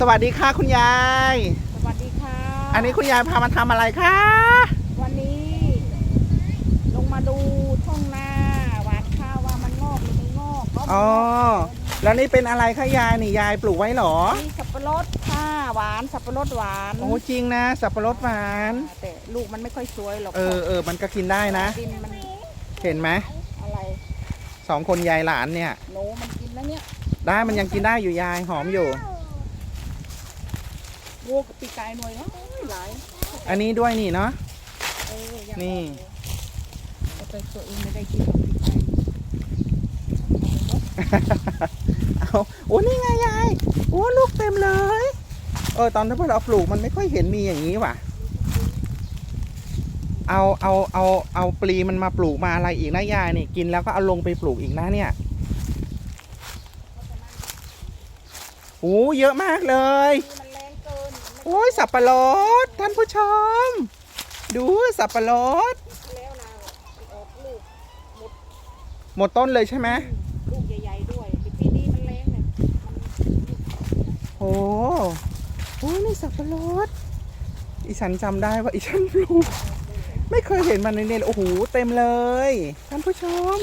สวัสดีค่ะคุณยาย สวัสดีค่ะ อันนี้คุณยายพามาทำอะไรคะ วันนี้ ลงมาดูทุ่งนาหวานข้าวว่ามันงอกหรือไม่งอกก็อ๋อ แล้วนี่เป็นอะไรคะยายนี่ยายปลูกไว้เหรอ มีสับปะรดค่ะหวานสับปะรดหวานโอ้จริงนะ สับปะรดหวาน แต่ลูกมันไม่ค่อยสวยหรอกเออเออมันก็กินได้นะ ดินมันเห็นไหมอะไรสองคนยายหลานเนี่ยหนูมันกินแล้วเนี่ยได้มันยังกินได้อยู่ยายหอมอยู่ วัวกับปีกไก่หน่อยเนาะหลายอันนี้ด้วยนี่เนาะ เออยังนี่ เอาไปตัวเองไม่ได้กินกับปีกไก่เอาโอ้นี่ไงยายโอ้ลูกเต็มเลย เออตอนที่พวกเราปลูกมันไม่ค่อยเห็นมีอย่างนี้ว่ะ เอาเอาเอาเอาปลีมันมาปลูกมาอะไรอีกนะยายนี่กินแล้วก็เอาลงไปปลูกอีกนะเนี่ยโอ้เยอะมากเลย มัน อ้ยสับปะรดท่านผู้ชม ดูสับปะรดแล้วนะออกลูกหมดต้นเลยใช่ไหมลูกใหญ่ๆด้วยปีนี้มันแรงเนี่ยมันโอ้โหนี่สับปะรดอีฉันจำได้ว่าอีฉันปลูกไม่เคยเห็นมันในเนโอ้โหเต็มเลยท่านผู้ชม